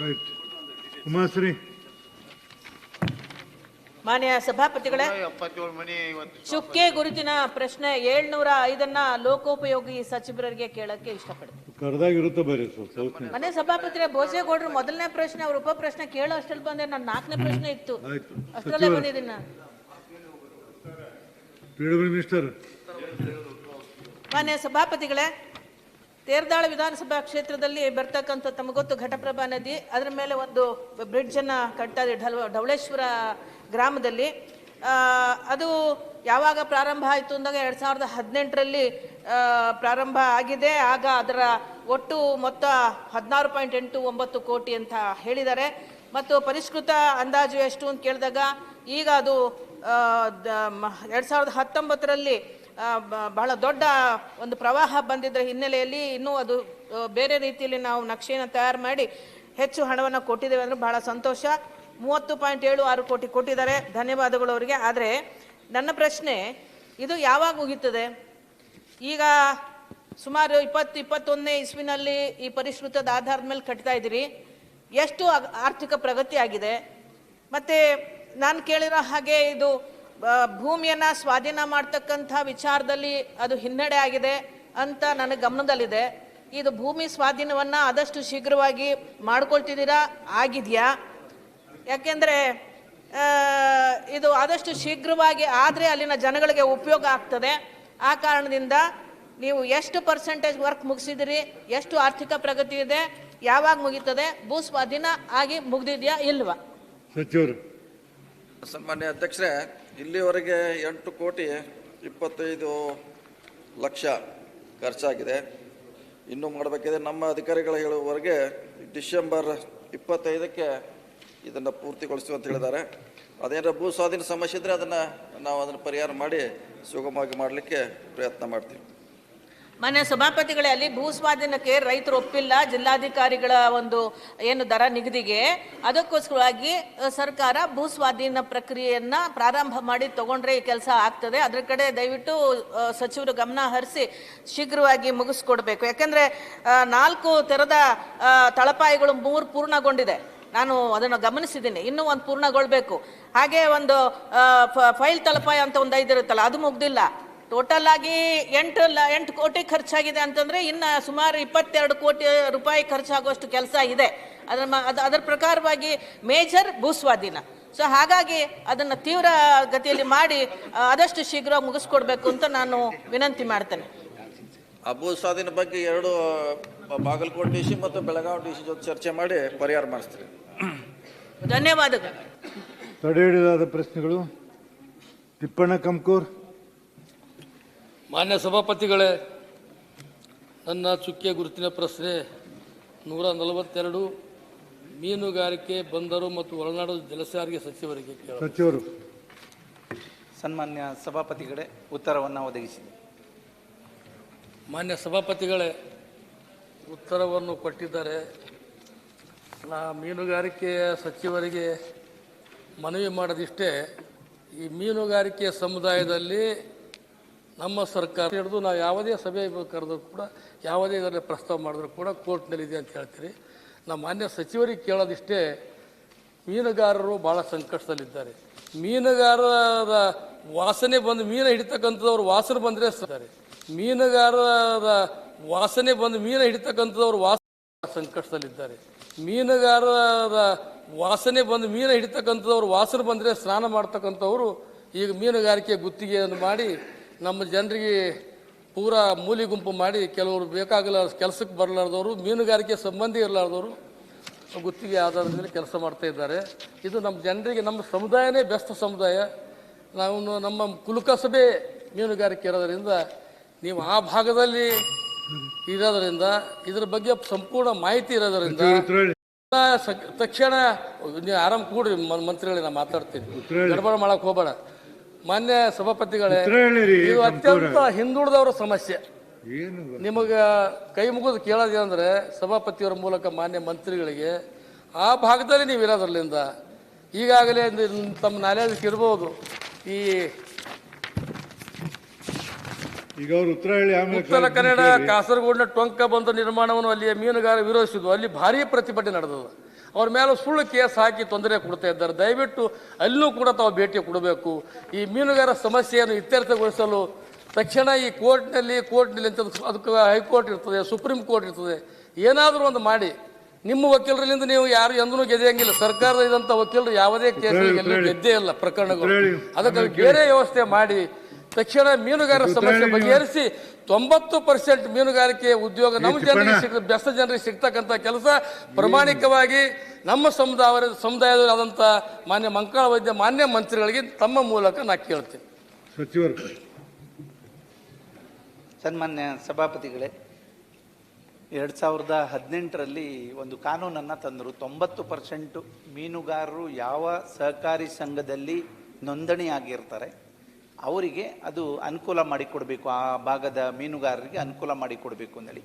Right Umashree. ಮಾನ್ಯ ಸಭಾಪತಿಗಳೇ ಚುಕ್ಕೆ ಗುರುತಿನ ಪ್ರಶ್ನೆ ಏಳ್ನೂರ ಐದನ್ನ ಲೋಕೋಪಯೋಗಿ ಸಚಿವರಿಗೆ ಕೇಳಕ್ಕೆ ಇಷ್ಟಪಡ್ತೀನಿ. ಮನೆ ಸಭಾಪತಿಗಳೇ ಭೋಜೇಗೌಡರು ಮೊದಲನೇ ಪ್ರಶ್ನೆ ಅವ್ರ ಉಪ ಪ್ರಶ್ನೆ ಕೇಳೋ ಅಷ್ಟ್ರಲ್ಲಿ ಬಂದೆ ನಾನು ನಾಲ್ಕನೇ ಪ್ರಶ್ನೆ ಇತ್ತು. ಅಷ್ಟರಲ್ಲೇ ಬಂದಿದ್ದೀನಿ ನಾನು. ಮಾನ್ಯ ಸಭಾಪತಿಗಳೇ ತೇರ್ದಾಳ ವಿಧಾನಸಭಾ ಕ್ಷೇತ್ರದಲ್ಲಿ ಬರ್ತಕ್ಕಂಥ ತಮಗೊತ್ತು ಘಟಪ್ರಭಾ ನದಿ, ಅದರ ಮೇಲೆ ಒಂದು ಬ್ರಿಡ್ಜ್ ಅನ್ನ ಕಟ್ತಾ ಇದೆ ಢಲ- ಢವಳೇಶ್ವರ ಗ್ರಾಮದಲ್ಲಿ. ಅದು ಯಾವಾಗ ಪ್ರಾರಂಭ ಆಯಿತು ಅಂದಾಗ ಎರಡು ಸಾವಿರದ ಹದಿನೆಂಟರಲ್ಲಿ ಪ್ರಾರಂಭ ಆಗಿದೆ. ಆಗ ಅದರ ಒಟ್ಟು ಮೊತ್ತ ಹದಿನಾರು ಪಾಯಿಂಟ್ ಎಂಟು ಒಂಬತ್ತು ಕೋಟಿ ಅಂತ ಹೇಳಿದ್ದಾರೆ. ಮತ್ತು ಪರಿಷ್ಕೃತ ಅಂದಾಜು ಎಷ್ಟು ಅಂತ ಕೇಳಿದಾಗ, ಈಗ ಅದು ಎರಡು ಸಾವಿರದ ಹತ್ತೊಂಬತ್ತರಲ್ಲಿ ಬಹಳ ದೊಡ್ಡ ಒಂದು ಪ್ರವಾಹ ಬಂದಿದ್ದರ ಹಿನ್ನೆಲೆಯಲ್ಲಿ ಇನ್ನೂ ಅದು ಬೇರೆ ರೀತಿಯಲ್ಲಿ ನಾವು ನಕ್ಷೆಯನ್ನು ತಯಾರು ಮಾಡಿ ಹೆಚ್ಚು ಹಣವನ್ನು ಕೊಟ್ಟಿದ್ದೇವೆ ಅಂದರೆ ಬಹಳ ಸಂತೋಷ. ಮೂವತ್ತು ಪಾಯಿಂಟ್ ಏಳು ಆರು ಕೋಟಿ ಕೊಟ್ಟಿದ್ದಾರೆ. ಧನ್ಯವಾದಗಳು ಅವರಿಗೆ. ಆದರೆ ನನ್ನ ಪ್ರಶ್ನೆ, ಇದು ಯಾವಾಗ ಮುಗೀತದೆ ಈಗ ಸುಮಾರು ಇಪ್ಪತ್ತು, ಇಪ್ಪತ್ತೊಂದನೇ ಇಸ್ವಿನಲ್ಲಿ ಈ ಪರಿಷ್ಕೃತದ ಆಧಾರದ ಮೇಲೆ ಕಟ್ತಾ ಇದ್ದೀರಿ. ಎಷ್ಟು ಆರ್ಥಿಕ ಪ್ರಗತಿ ಆಗಿದೆ? ಮತ್ತು ನಾನು ಕೇಳಿರೋ ಹಾಗೆ ಇದು ಭೂಮಿಯನ್ನ ಸ್ವಾಧೀನ ಮಾಡ್ತಕ್ಕಂಥ ವಿಚಾರದಲ್ಲಿ ಅದು ಹಿನ್ನಡೆ ಆಗಿದೆ ಅಂತ ನನಗೆ ಗಮನದಲ್ಲಿದೆ. ಇದು ಭೂಮಿ ಸ್ವಾಧೀನವನ್ನ ಆದಷ್ಟು ಶೀಘ್ರವಾಗಿ ಮಾಡ್ಕೊಳ್ತಿದ್ದೀರಾ? ಆಗಿದೆಯಾ? ಯಾಕೆಂದ್ರೆ ಇದು ಆದಷ್ಟು ಶೀಘ್ರವಾಗಿ ಆದರೆ ಅಲ್ಲಿನ ಜನಗಳಿಗೆ ಉಪಯೋಗ ಆಗ್ತದೆ. ಆ ಕಾರಣದಿಂದ ನೀವು ಎಷ್ಟು ಪರ್ಸೆಂಟೇಜ್ ವರ್ಕ್ ಮುಗಿಸಿದಿರಿ ಎಷ್ಟು ಆರ್ಥಿಕ ಪ್ರಗತಿ ಇದೆ? ಯಾವಾಗ ಮುಗೀತದೆ? ಭೂ ಸ್ವಾಧೀನ ಆಗಿ ಮುಗಿದಿದೆಯಾ ಇಲ್ವಾ? ಸಚಿವರು ಸನ್ಮಾನ್ಯ ಅಧ್ಯಕ್ಷರೇ, ಇಲ್ಲಿವರೆಗೆ ಎಂಟು ಕೋಟಿ ಇಪ್ಪತ್ತೈದು ಲಕ್ಷ ಖರ್ಚಾಗಿದೆ. ಇನ್ನೂ ಮಾಡಬೇಕಿದೆ ನಮ್ಮ ಅಧಿಕಾರಿಗಳು ಹೇಳುವವರೆಗೆ ಡಿಸೆಂಬರ್ ಇಪ್ಪತ್ತೈದಕ್ಕೆ ಇದನ್ನು ಪೂರ್ತಿಗೊಳಿಸ್ತೀವಿ ಅಂತ ಹೇಳಿದ್ದಾರೆ. ಅದೇನಾರ ಭೂ ಸ್ವಾಧೀನ ಸಮಸ್ಯೆ ಇದ್ದರೆ ಅದನ್ನು ನಾವು ಅದನ್ನು ಪರಿಹಾರ ಮಾಡಿ ಸುಗಮವಾಗಿ ಮಾಡಲಿಕ್ಕೆ ಪ್ರಯತ್ನ ಮಾಡ್ತೀವಿ. ಮನೆ ಸಭಾಪತಿಗಳೇ ಅಲ್ಲಿ ಭೂ ಸ್ವಾಧೀನಕ್ಕೆ ರೈತರು ಒಪ್ಪಿಲ್ಲ ಜಿಲ್ಲಾಧಿಕಾರಿಗಳ ಒಂದು ಏನು ದರ ನಿಗದಿಗೆ. ಅದಕ್ಕೋಸ್ಕರವಾಗಿ ಸರ್ಕಾರ ಭೂ ಸ್ವಾಧೀನ ಪ್ರಕ್ರಿಯೆಯನ್ನ ಪ್ರಾರಂಭ ಮಾಡಿ ತಗೊಂಡ್ರೆ ಈ ಕೆಲಸ ಆಗ್ತದೆ. ಅದ್ರ ಕಡೆ ದಯವಿಟ್ಟು ಸಚಿವರು ಗಮನ ಹರಿಸಿ ಶೀಘ್ರವಾಗಿ ಮುಗಿಸ್ಕೊಡ್ಬೇಕು. ಯಾಕಂದ್ರೆ ನಾಲ್ಕು ತೆರೆದ ಆ, ತಳಪಾಯಿಗಳು ಮೂರು ಪೂರ್ಣಗೊಂಡಿದೆ. ನಾನು ಅದನ್ನು ಗಮನಿಸಿದ್ದೀನಿ. ಇನ್ನೂ ಒಂದು ಪೂರ್ಣಗೊಳ್ಬೇಕು. ಹಾಗೆ ಒಂದು ಫೈಲ್ ತಳಪಾಯ ಅಂತ ಒಂದು ಐದಿರುತ್ತಲ್ಲ ಅದು ಮುಗ್ದಿಲ್ಲ. ಟೋಟಲ್ ಆಗಿ ಎಂಟು ಲ- ಎಂಟು ಕೋಟಿ ಖರ್ಚಾಗಿದೆ ಅಂತಂದ್ರೆ ಇನ್ನು ಸುಮಾರು ಇಪ್ಪತ್ತೆರಡು ಕೋಟಿ ರೂಪಾಯಿ ಖರ್ಚಾಗುವಷ್ಟು ಕೆಲಸ ಇದೆ. ಅದರ ಮ- ಅದ್- ಅದರ ಪ್ರಕಾರವಾಗಿ ಮೇಜರ್ ಭೂಸ್ವಾಧೀನ. ಸೊ ಹಾಗಾಗಿ ಅದನ್ನು ತೀವ್ರ ಗತಿಯಲ್ಲಿ ಮಾಡಿ ಆದಷ್ಟು ಶೀಘ್ರ ಮುಗಿಸ್ಕೊಡ್ಬೇಕು ಅಂತ ನಾನು ವಿನಂತಿ ಮಾಡ್ತೇನೆ. ಆ ಭೂ ಸ್ವಾಧೀನ ಬಗ್ಗೆ ಎರಡು ಬಾಗಲಕೋಟೆ ಡಿ ಸಿ ಮತ್ತು ಬೆಳಗಾವಿ ಡಿ ಸಿ ಜೊತೆ ಚರ್ಚೆ ಮಾಡಿ ಪರಿಹಾರ ಮಾಡಿಸ್ತೀರಿ. ಧನ್ಯವಾದಗಳು. ತಡೆ ಹಿಡಿದಾದ ಪ್ರಶ್ನೆಗಳು. ತಿಪ್ಪಣ್ಣ ಕಂಕೂರ್. ಮಾನ್ಯ ಸಭಾಪತಿಗಳೇ ನನ್ನ ಚುಕ್ಕೆ ಗುರುತಿನ ಪ್ರಶ್ನೆ ನೂರ ನಲವತ್ತೆರಡು ಮೀನುಗಾರಿಕೆ ಬಂದರು ಮತ್ತು ಒಳನಾಡು ಜಲಸಾರಿಗೆ ಸಚಿವರಿಗೆ ಕೇಳ ಸಚಿವರು. ಸನ್ಮಾನ್ಯ ಸಭಾಪತಿಗಳೇ ಉತ್ತರವನ್ನು ಒದಗಿಸಿದೆ. ಮಾನ್ಯ ಸಭಾಪತಿಗಳೇ ಉತ್ತರವನ್ನು ಕೊಟ್ಟಿದ್ದಾರೆ. ನಾ ಮೀನುಗಾರಿಕೆಯ ಸಚಿವರಿಗೆ ಮನವಿ ಮಾಡೋದಿಷ್ಟೇ ಈ ಮೀನುಗಾರಿಕೆ ಸಮುದಾಯದಲ್ಲಿ ನಮ್ಮ ಸರ್ಕಾರ ಹಿಡಿದು ನಾವು ಯಾವುದೇ ಸಭೆ ಕರೆದ್ರು ಕೂಡ, ಯಾವುದೇ ಇದರಲ್ಲಿ ಪ್ರಸ್ತಾವ ಮಾಡಿದ್ರು ಕೂಡ ಕೋರ್ಟ್ನಲ್ಲಿದೆ ಅಂತ ಹೇಳ್ತೀರಿ. ನಮ್ಮ ಮಾನ್ಯ ಸಚಿವರಿಗೆ ಕೇಳೋದಿಷ್ಟೇ, ಮೀನುಗಾರರು ಭಾಳ ಸಂಕಷ್ಟದಲ್ಲಿದ್ದಾರೆ. ಮೀನುಗಾರರ ವಾಸನೆ ಬಂದು, ಮೀನು ಹಿಡಿತಕ್ಕಂಥವ್ರು ವಾಸನೆ ಬಂದರೆ ಸರಿ. ಮೀನುಗಾರರ ವಾಸನೆ ಬಂದು, ಮೀನು ಹಿಡಿತಕ್ಕಂಥವ್ರು ವಾಸ ಸಂಕಷ್ಟದಲ್ಲಿದ್ದಾರೆ. ಮೀನುಗಾರರ ವಾಸನೆ ಬಂದು, ಮೀನು ಹಿಡಿತಕ್ಕಂಥವ್ರು ವಾಸನೆ ಬಂದರೆ ಸ್ನಾನ ಮಾಡ್ತಕ್ಕಂಥವ್ರು ಈಗ ಮೀನುಗಾರಿಕೆ ಗುತ್ತಿಗೆಯನ್ನು ಮಾಡಿ ನಮ್ಮ ಜನರಿಗೆ ಪೂರಾ ಮೂಲಿ ಗುಂಪು ಮಾಡಿ ಕೆಲವರು ಬೇಕಾಗಲ್ಲ ಕೆಲಸಕ್ಕೆ ಬರಲಾರ್ದವರು ಮೀನುಗಾರಿಕೆ ಸಂಬಂಧಿ ಇರಲಾರ್ದವರು ಗುತ್ತಿಗೆ ಆಧಾರದ ಮೇಲೆ ಕೆಲಸ ಮಾಡ್ತಾ ಇದ್ದಾರೆ. ಇದು ನಮ್ಮ ಜನರಿಗೆ ನಮ್ಮ ಸಮುದಾಯನೇ ಬೆಸ್ಟ್ ಸಮುದಾಯ. ನಾವು ನಮ್ಮ ಕುಲಕಸಬೆ ಮೀನುಗಾರಿಕೆ ಇರೋದರಿಂದ ನೀವು ಆ ಭಾಗದಲ್ಲಿ ಇರೋದರಿಂದ ಇದ್ರ ಬಗ್ಗೆ ಸಂಪೂರ್ಣ ಮಾಹಿತಿ ಇರೋದರಿಂದ ತಕ್ಷಣ ನೀವು ಆರಾಮ್ ಕೂಡ್ರಿ ಮಂತ್ರಿಗಳಿಗೆ ಮಂತ್ರಿಗಳೇ ನಾ ಮಾತಾಡ್ತೀನಿ. ಗಡಬಡ ಮಾಡಕ್ ಹೋಗಬೇಡ. ಮಾನ್ಯ ಸಭಾಪತಿಗಳೇ ಇದು ಅತ್ಯಂತ ಹಿಂದುಳಿದವರ ಸಮಸ್ಯೆ. ನಿಮಗೆ ಕೈ ಮುಗಿದು ಕೇಳೋದೇನಂದ್ರೆ ಸಭಾಪತಿಯವರ ಮೂಲಕ ಮಾನ್ಯ ಮಂತ್ರಿಗಳಿಗೆ ಆ ಭಾಗದಲ್ಲಿ ನೀವು ಇರೋದ್ರಲ್ಲಿಂದ ಈಗಾಗಲೇ ತಮ್ಮ ನಾಲೆಜ್ ಇರ್ಬೋದು. ಈ ಈಗ ಅವರು ಉತ್ತರ ಹೇಳಿ ಆಮೇಲೆ ಉತ್ತರ ಕನ್ನಡ. ಕಾಸರಗೋಡಿನ ಟೊಂಕ ಬಂದ ನಿರ್ಮಾಣವನ್ನು ಅಲ್ಲಿಯ ಮೀನುಗಾರ ವಿರೋಧಿಸಿದ್ವು ಅಲ್ಲಿ ಭಾರೀ ಪ್ರತಿಭಟನೆ ನಡೆದದು ಅವ್ರ ಮೇಲೆ ಸುಳ್ಳು ಕೇಸ್ ಹಾಕಿ ತೊಂದರೆ ಕೊಡ್ತಾ ಇದ್ದಾರೆ. ದಯವಿಟ್ಟು ಅಲ್ಲೂ ಕೂಡ ತಾವು ಭೇಟಿ ಕೊಡಬೇಕು. ಈ ಮೀನುಗಾರ ಸಮಸ್ಯೆಯನ್ನು ಇತ್ಯರ್ಥಗೊಳಿಸಲು ತಕ್ಷಣ ಈ ಕೋರ್ಟ್ನಲ್ಲಿ ಕೋರ್ಟ್ನಲ್ಲಿ ಅಂತ ಅದಕ್ಕೆ ಹೈಕೋರ್ಟ್ ಇರ್ತದೆ ಸುಪ್ರೀಂ ಕೋರ್ಟ್ ಇರ್ತದೆ. ಏನಾದರೂ ಒಂದು ಮಾಡಿ. ನಿಮ್ಮ ವಕೀಲರಿಂದ ನೀವು ಯಾರು ಎಂದೂ ಗೆದೆಯಂಗಿಲ್ಲ. ಸರ್ಕಾರದ ಇದಂಥ ವಕೀಲರು ಯಾವುದೇ ಕೇಸಲ್ಲಿ ಗೆದ್ದೇ ಇಲ್ಲ ಪ್ರಕರಣಗಳು. ಅದಕ್ಕೆ ಬೇರೆ ವ್ಯವಸ್ಥೆ ಮಾಡಿ. ತಕ್ಷಣ ಮೀನುಗಾರರ ಸಮಸ್ಯೆ ಬಗೆಹರಿಸಿ ತೊಂಬತ್ತು ಪರ್ಸೆಂಟ್ ಮೀನುಗಾರಿಕೆ ಉದ್ಯೋಗ ನಮ್ಮ ಜನರಿಗೆ ಸಿಗ ಬೆಸ್ತ ಜನರಿಗೆ ಸಿಗ್ತಕ್ಕಂಥ ಕೆಲಸ. ಪ್ರಾಮಾಣಿಕವಾಗಿ ನಮ್ಮ ಸಮುದಾಯ ಸಮುದಾಯದವರಾದಂಥ ಮಾನ್ಯ ಮಂಕಾಳ ವೈದ್ಯ ಮಾನ್ಯ ಮಂತ್ರಿಗಳಿಗೆ ತಮ್ಮ ಮೂಲಕ ನಾ ಕೇಳ್ತೀನಿ. ಸಚಿವರು. ಸನ್ಮಾನ್ಯ ಸಭಾಪತಿಗಳೇ ಎರಡು ಸಾವಿರದ ಹದಿನೆಂಟರಲ್ಲಿ ಒಂದು ಕಾನೂನನ್ನು ತಂದರು. ತೊಂಬತ್ತು ಪರ್ಸೆಂಟು ಮೀನುಗಾರರು ಯಾವ ಸಹಕಾರಿ ಸಂಘದಲ್ಲಿ ನೋಂದಣಿ ಆಗಿರ್ತಾರೆ ಅವರಿಗೆ ಅದು ಅನುಕೂಲ ಮಾಡಿಕೊಡಬೇಕು, ಆ ಭಾಗದ ಮೀನುಗಾರರಿಗೆ ಅನುಕೂಲ ಮಾಡಿಕೊಡ್ಬೇಕು ಅಂದೇಳಿ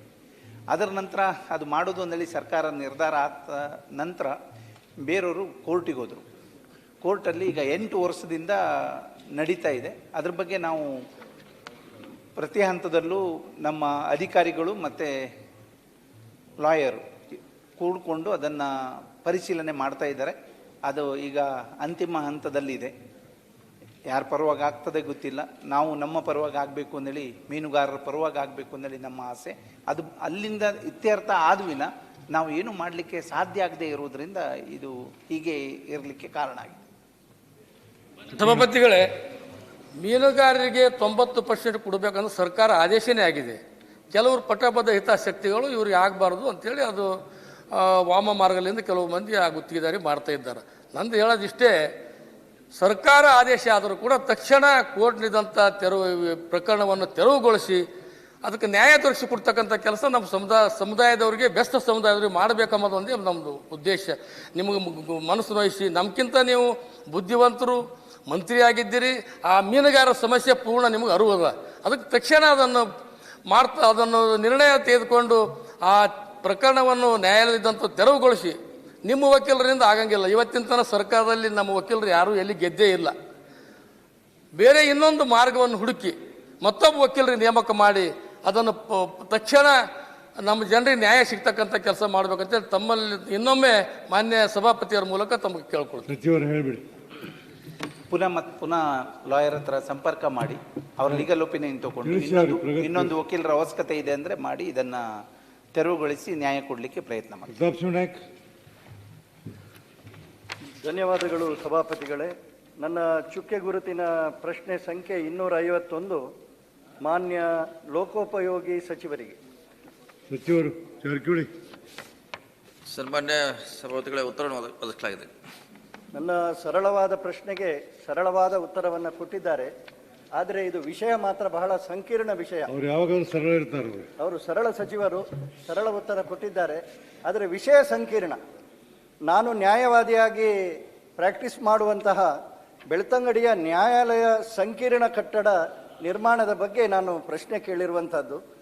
ಅದರ ನಂತರ ಅದು ಮಾಡೋದು ಅಂದೇಳಿ ಸರ್ಕಾರ ನಿರ್ಧಾರ ಆದ ನಂತರ ಬೇರೆಯವರು ಕೋರ್ಟಿಗೆ ಹೋದರು. ಕೋರ್ಟಲ್ಲಿ ಈಗ ಎಂಟು ವರ್ಷದಿಂದ ನಡೀತಾ ಇದೆ. ಅದ್ರ ಬಗ್ಗೆ ನಾವು ಪ್ರತಿ ಹಂತದಲ್ಲೂ ನಮ್ಮ ಅಧಿಕಾರಿಗಳು ಮತ್ತು ಲಾಯರು ಕೂಡಿಕೊಂಡು ಅದನ್ನು ಪರಿಶೀಲನೆ ಮಾಡ್ತಾ ಇದ್ದಾರೆ. ಅದು ಈಗ ಅಂತಿಮ ಹಂತದಲ್ಲಿದೆ. ಯಾರ ಪರವಾಗಿ ಆಗ್ತದೆ ಗೊತ್ತಿಲ್ಲ. ನಾವು ನಮ್ಮ ಪರವಾಗಿ ಆಗಬೇಕು ಅಂದೇಳಿ ಮೀನುಗಾರರ ಪರವಾಗಿ ಆಗಬೇಕು ಅಂದೇಳಿ ನಮ್ಮ ಆಸೆ. ಅದು ಅಲ್ಲಿಂದ ಇತ್ಯರ್ಥ ಆದ್ವಿನ ನಾವು ಏನು ಮಾಡಲಿಕ್ಕೆ ಸಾಧ್ಯ ಆಗದೆ ಇರುವುದರಿಂದ ಇದು ಹೀಗೆ ಇರಲಿಕ್ಕೆ ಕಾರಣ ಆಗಿದೆ. ಸಭಾಪತಿಗಳೇ, ಮೀನುಗಾರರಿಗೆ ತೊಂಬತ್ತು ಪರ್ಸೆಂಟ್ ಕೊಡಬೇಕಂದ್ರೆ ಸರ್ಕಾರ ಆದೇಶನೇ ಆಗಿದೆ. ಕೆಲವರು ಪಟ್ಟಬದ್ಧ ಹಿತಾಸಕ್ತಿಗಳು ಇವ್ರಿಗೆ ಆಗಬಾರ್ದು ಅಂತೇಳಿ ಅದು ವಾಮ ಮಾರ್ಗದಿಂದ ಕೆಲವು ಮಂದಿ ಆ ಗುತ್ತಿಗೆದಾರಿ ಮಾಡ್ತಾ ಇದ್ದಾರೆ. ನಂದು ಹೇಳೋದಿಷ್ಟೇ ಸರ್ಕಾರ ಆದೇಶ ಆದರೂ ಕೂಡ ತಕ್ಷಣ ಕೋರ್ಟ್ನಿದ್ದಂಥ ತೆರವು, ಪ್ರಕರಣವನ್ನು ತೆರವುಗೊಳಿಸಿ ಅದಕ್ಕೆ ನ್ಯಾಯ ಕೊಡ್ತಕ್ಕಂಥ ಕೆಲಸ ನಮ್ಮ ಸಮುದಾಯ ಸಮುದಾಯದವರಿಗೆ ಬೆಸ್ಟ್ ಸಮುದಾಯದವರಿಗೆ ಮಾಡಬೇಕನ್ನೋದೊಂದೇ ನಮ್ಮದು ಉದ್ದೇಶ. ನಿಮಗೆ ಮನಸ್ಸು ನೋಯಿಸಿ ನಮ್ಗಿಂತ ನೀವು ಬುದ್ಧಿವಂತರು ಮಂತ್ರಿ ಆಗಿದ್ದೀರಿ ಆ ಮೀನುಗಾರರ ಸಮಸ್ಯೆ ಪೂರ್ಣ ನಿಮಗೆ ಅರಿವದ ಅದಕ್ಕೆ ತಕ್ಷಣ ಅದನ್ನು ಮಾಡ್ತಾ, ಅದನ್ನು ನಿರ್ಣಯ ತೆಗೆದುಕೊಂಡು ಆ ಪ್ರಕರಣವನ್ನು ನ್ಯಾಯಾಲಯದಂತೂ ತೆರವುಗೊಳಿಸಿ ನಿಮ್ಮ ವಕೀಲರಿಂದ ಆಗಂಗಿಲ್ಲ. ಇವತ್ತಿನ ತನಕ ಸರ್ಕಾರದಲ್ಲಿ ನಮ್ಮ ವಕೀಲರು ಯಾರೂ ಎಲ್ಲಿ ಗೆದ್ದೇ ಇಲ್ಲ. ಬೇರೆ ಇನ್ನೊಂದು ಮಾರ್ಗವನ್ನು ಹುಡುಕಿ ಮತ್ತೊಬ್ಬ ವಕೀಲರಿಗೆ ನೇಮಕ ಮಾಡಿ ಅದನ್ನು ಪ- ತಕ್ಷಣ ನಮ್ಮ ಜನರಿಗೆ ನ್ಯಾಯ ಸಿಗ್ತಕ್ಕಂಥ ಕೆಲಸ ಮಾಡ್ಬೇಕಂತೇಳಿ ತಮ್ಮಲ್ಲಿ ಇನ್ನೊಮ್ಮೆ ಮಾನ್ಯ ಸಭಾಪತಿಯವರ ಮೂಲಕ ತಮಗೆ ಕೇಳ್ಕೊಳ್ತೀನಿ. ಸಚಿವರು ಹೇಳ್ಬಿಡಿ. ಪುನಃ ಮತ್ತೆ ಪುನಃ ಲಾಯರ್ ಹತ್ರ ಸಂಪರ್ಕ ಮಾಡಿ. ಅವ್ರ ಲೀಗಲ್ ಒಪಿನಿಯನ್ ತಗೊಂಡು. ಇನ್ನೊಂದು ವಕೀಲರ ಅವಶ್ಯಕತೆ ಇದೆ ಅಂದರೆ ಮಾಡಿ ಇದನ್ನ ತೆರವುಗೊಳಿಸಿ ನ್ಯಾಯ ಕೊಡಲಿಕ್ಕೆ ಪ್ರಯತ್ನ ಮಾಡಿ. ಧನ್ಯವಾದಗಳು ಸಭಾಪತಿಗಳೇ. ನನ್ನ ಚುಕ್ಕೆ ಗುರುತಿನ ಪ್ರಶ್ನೆ ಸಂಖ್ಯೆ ಇನ್ನೂರ ಐವತ್ತೊಂದು ಮಾನ್ಯ ಲೋಕೋಪಯೋಗಿ ಸಚಿವರಿಗೆ. ಸಚಿವರು ಜಾರಕಿಹೊಳಿ ಸನ್ಮಾನ್ಯ ಸಭಾಪತಿಗಳ ಉತ್ತರವನ್ನು ಒದ- ಒದಗಿಸಲಾಗಿದೆ. ನನ್ನ ಸರಳವಾದ ಪ್ರಶ್ನೆಗೆ ಸರಳವಾದ ಉತ್ತರವನ್ನು ಕೊಟ್ಟಿದ್ದಾರೆ. ಆದರೆ ಇದು ವಿಷಯ ಮಾತ್ರ ಬಹಳ ಸಂಕೀರ್ಣ ವಿಷಯ. ಅವ್ರು ಯಾವಾಗ ಸರಳ ಇರ್ತಾರೆ ಅವರು ಸರಳ ಸಚಿವರು ಸರಳ ಉತ್ತರ ಕೊಟ್ಟಿದ್ದಾರೆ. ಆದರೆ ವಿಷಯ ಸಂಕೀರ್ಣ. ನಾನು ನ್ಯಾಯವಾದಿಯಾಗಿ ಪ್ರಾಕ್ಟೀಸ್ ಮಾಡುವಂತಹ ಬೆಳ್ತಂಗಡಿಯ ನ್ಯಾಯಾಲಯ ಸಂಕೀರ್ಣ ಕಟ್ಟಡ ನಿರ್ಮಾಣದ ಬಗ್ಗೆ ನಾನು ಪ್ರಶ್ನೆ ಕೇಳಿರುವಂಥದ್ದು.